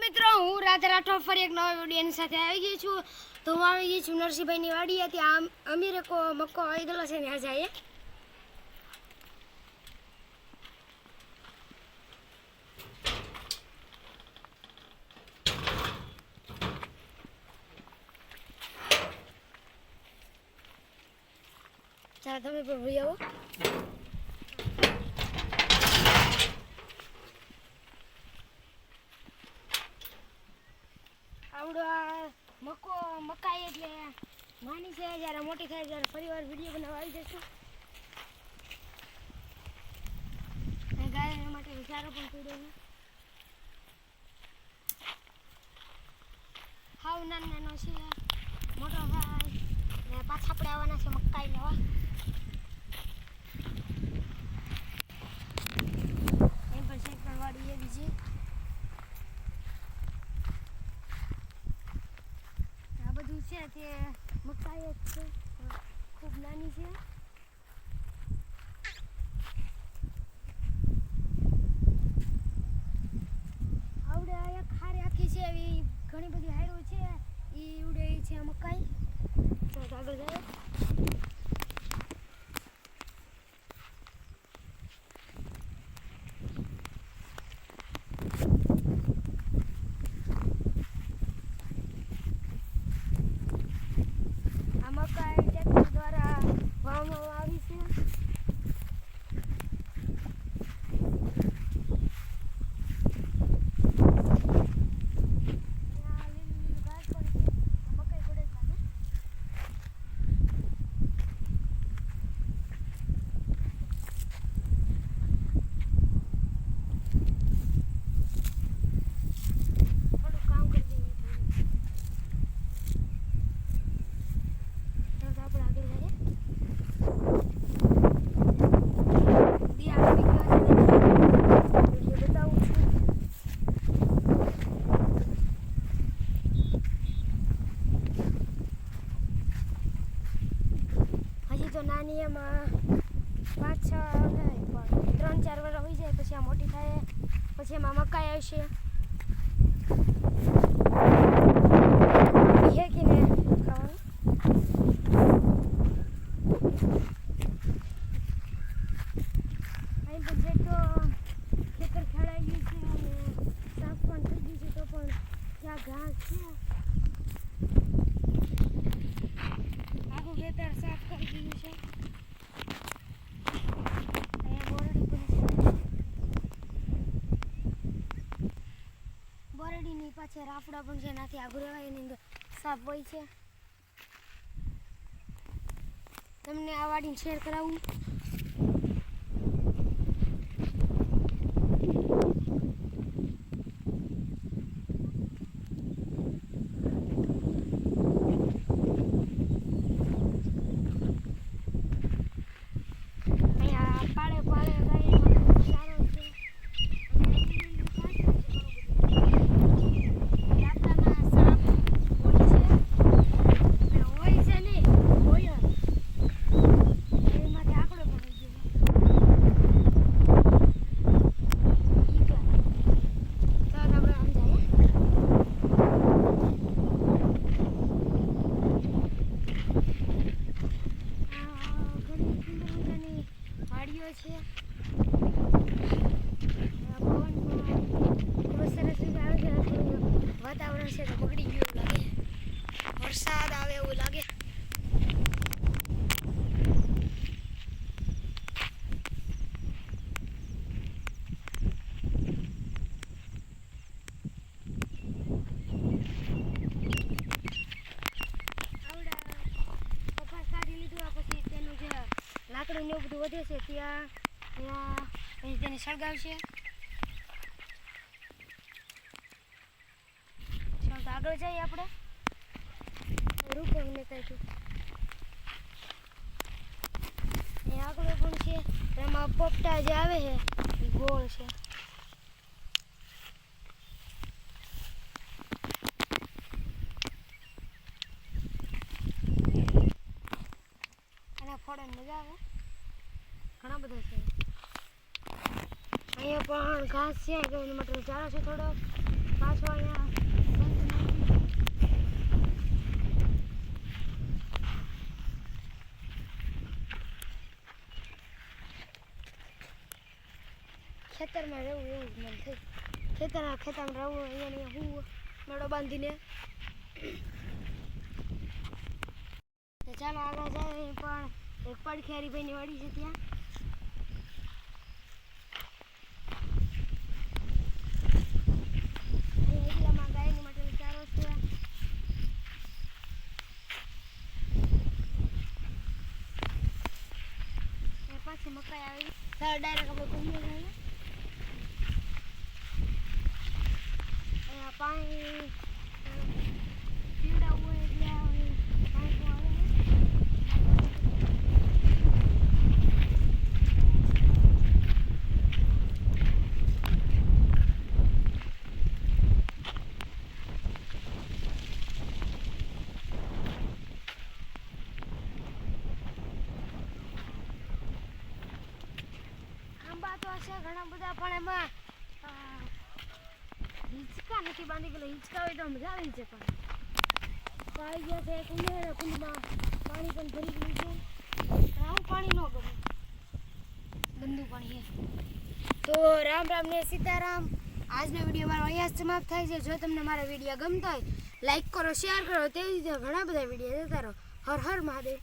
મિત્રો, હું રાધા રાઠોડ ફરી એક નવા વિડીયોની સાથે આવી ગઈ છું. તો હું આવી ગઈ છું નરસિંહભાઈની વાડી હતી આમ અમીરે કો મક્કો આવી ગયેલો છે ત્યાં જઈએ ચાલો, તમે પણ ભાઈ આવો આવડો આ મકો મકાઈ એટલે માની છે જ્યારે મોટી થાય ત્યારે ફરી વાર વીડિયો બનાવવા આવી જશું. માટે વિચારો પણ પીડ્યો હાવ નાનો નાનો છે. મોટો ભાઈ. ને પાછા આપણે આવવાના છે મકાઈ લેવા. એમ પણ છે પણ વાડી એ બીજી આ બધું છે. તે મકાઈ જ છે. ખૂબ નાની છે. આવડે એક હારે આખી છે એવી ઘણી બધી હારો છે. એ ઉડે છે મકાઈ. આગળ જાય આ મકાઈ ટ્રેક્ટર દ્વારા વાવવામાં આવી છે અહીંયા લીલું લીલું ઘાસ પણ છે. આ મકાઈ પડે જ લાગે. થોડું કામ કરી દઈએ થોડું. ચાલો તો આપણે આગળ જઈએ. દી આગળ નીકળ્યા છે ને, એ બતાવું છું. હજી તો નાની એમાં પાંચ, છ ત્રણ, ચાર વર્ષ હોઈ જાય, પછી આ મોટી થાય, પછી એમાં મકાઈ આવશે છે કે ને ખાવાનું અહીં પણ છે તો ખેતર ખેડાઈ ગયું છે અને સાફ પણ થઈ ગયું છે તો પણ ત્યાં ઘાસ છે આખું ખેતર સાફ કરી દીધું છે અહીંયા બોરડી પણ છે બોરડીની પાછળ રાફડા પણ છે નાથી આગળ રહેવાય એની અંદર સાફ હોય છે. તમને આ વાડીને શેર કરાવું અહીંયા પાળે પાળે ગાય માટે સારો છે અને લીલું ઘાસ પણ છે ઘણું બધું. લાકડાના સાપ હોય છે અને હોય છે નહીં હોય જ. એમાંથી આંકડો પણ હોય ગયો ઈક લાગે. ચાલો આપણે આમ જઈએ આ ઘણી સુંદર મજાની વાડીઓ છે આ પવન પણ ખૂબ જ સરસ રીતે આવે છે થોડું વાતાવરણ છે તો ગયું વરસાદ આવે એવું લાગે લાકડું ને બધું વધે છે ત્યાં તેને સળગાવશે ચાલો તો આગળ જઈએ આપણે. રૂપક ને કહ્યું અહીંયા આગળ પણ છે. એમાં પોપટા જે આવે છે, એ ગોળ છે. એના ફળે મજા આવે. ઘણા બધા છે. અહીંયા પણ ઘાસ છે ગઈને મટર ચારો છે થોડો. પાછો અહીંયા ખેતરમાં રહેવું એવું જ મને થયું. ખેતરમાં ખેતરમાં રહેવું, અહીંયા હું મેળો બાંધીને. તો ચાલો આગળ જાય પણ એક પડખેરી ભાઈની વાડી છે ત્યાં. એ મકાઈ આવી ડાયરેક્ટ આપણે ઘૂમીએ જઈએ અહીંયા પાણી અ, પીવડાવવું હોય એટલે આવી પાણી આવે આંબા તો છે, ઘણા બધા પણ એમાં હિંચકા નથી બાંધી ગયેલા હિંચકા હોય તો મજા આવી છે પણ. પાણી ગયા છે કુંડે કુંડમાં, પાણી પણ ભરી ગયું છે રામ પાણી ન ગમે. ગંદુ પાણી તો રામ રામ ને સીતારામ. આજનો વીડિયો મારો અહીંયા સમાપ્ત થાય છે. જો તમને મારા વીડિયો ગમતા હોય લાઈક કરો શેર કરો. તેવી રીતે ઘણા બધા વીડિયો જોતા રહો. હર હર મહાદેવ.